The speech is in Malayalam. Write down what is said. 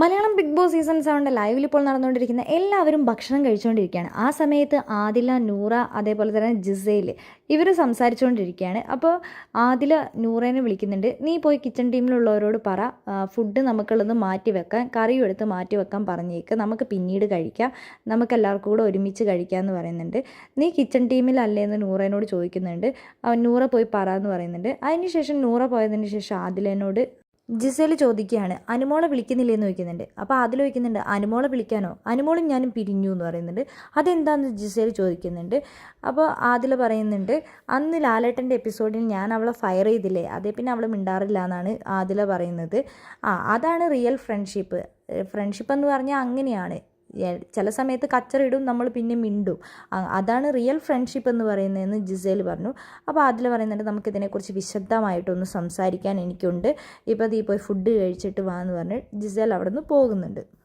മലയാളം ബിഗ് ബോസ് സീസൺ സെവന്റെ ലൈവിൽ ഇപ്പോൾ നടന്നുകൊണ്ടിരിക്കുന്ന എല്ലാവരും ഭക്ഷണം കഴിച്ചുകൊണ്ടിരിക്കുകയാണ്. ആ സമയത്ത് ആദില നൂറ അതേപോലെ തന്നെ ജിസയിൽ ഇവർ സംസാരിച്ചുകൊണ്ടിരിക്കുകയാണ്. അപ്പോൾ ആദില നൂറേനെ വിളിക്കുന്നുണ്ട്. നീ പോയി കിച്ചൺ ടീമിലുള്ളവരോട് പറ. ഫുഡ് നമുക്കുള്ളത് മാറ്റി വെക്കാൻ കറിയും എടുത്ത് മാറ്റി വെക്കാൻ പറഞ്ഞേക്ക്. നമുക്ക് പിന്നീട് കഴിക്കാം. നമുക്ക് എല്ലാവർക്കും കൂടെ ഒരുമിച്ച് കഴിക്കാം എന്ന് പറയുന്നുണ്ട്. നീ കിച്ചൺ ടീമിലല്ലേ എന്ന് നൂറേനോട് ചോദിക്കുന്നുണ്ട്. നൂറ പോയി പറ എന്ന് പറയുന്നുണ്ട്. അതിനുശേഷം നൂറ പോയതിന് ശേഷം ആദിലേനോട് ജിസേൽ ചോദിക്കുകയാണ് അനുമോളെ വിളിക്കുന്നില്ലേ എന്ന് ചോദിക്കുന്നുണ്ട്. അപ്പോൾ അതിൽ ചോദിക്കുന്നുണ്ട് അനുമോളെ വിളിക്കാനോ? അനുമോളും ഞാനും പിരിഞ്ഞു എന്ന് പറയുന്നുണ്ട്. അതെന്താണെന്ന് ജിസേൽ ചോദിക്കുന്നുണ്ട്. അപ്പോൾ അതിൽ പറയുന്നുണ്ട് അന്ന് ലാലേട്ടന്റെ എപ്പിസോഡിൽ ഞാൻ അവളെ ഫയർ ചെയ്തില്ലേ? അതേ പിന്നെ അവൾ മിണ്ടാറില്ല എന്നാണ് ആദില പറയുന്നത്. ആ അതാണ് റിയൽ ഫ്രണ്ട്ഷിപ്പ് ഫ്രണ്ട്ഷിപ്പ് എന്ന് പറഞ്ഞാൽ അങ്ങനെയാണ്. ചില സമയത്ത് കച്ചറിടും നമ്മൾ പിന്നെ മിണ്ടും. അതാണ് റിയൽ ഫ്രണ്ട്ഷിപ്പ് എന്ന് പറയുന്നതെന്ന് ജിസേൽ പറഞ്ഞു. അപ്പോൾ അതിൽ പറയുന്നുണ്ട് നമുക്കിതിനെക്കുറിച്ച് വിശദമായിട്ടൊന്ന് സംസാരിക്കാൻ എനിക്കുണ്ട്. ഇപ്പോൾ നീ പോയി ഫുഡ് കഴിച്ചിട്ട് വാ എന്ന് പറഞ്ഞ് ജിസേൽ അവിടെ നിന്ന് പോകുന്നുണ്ട്.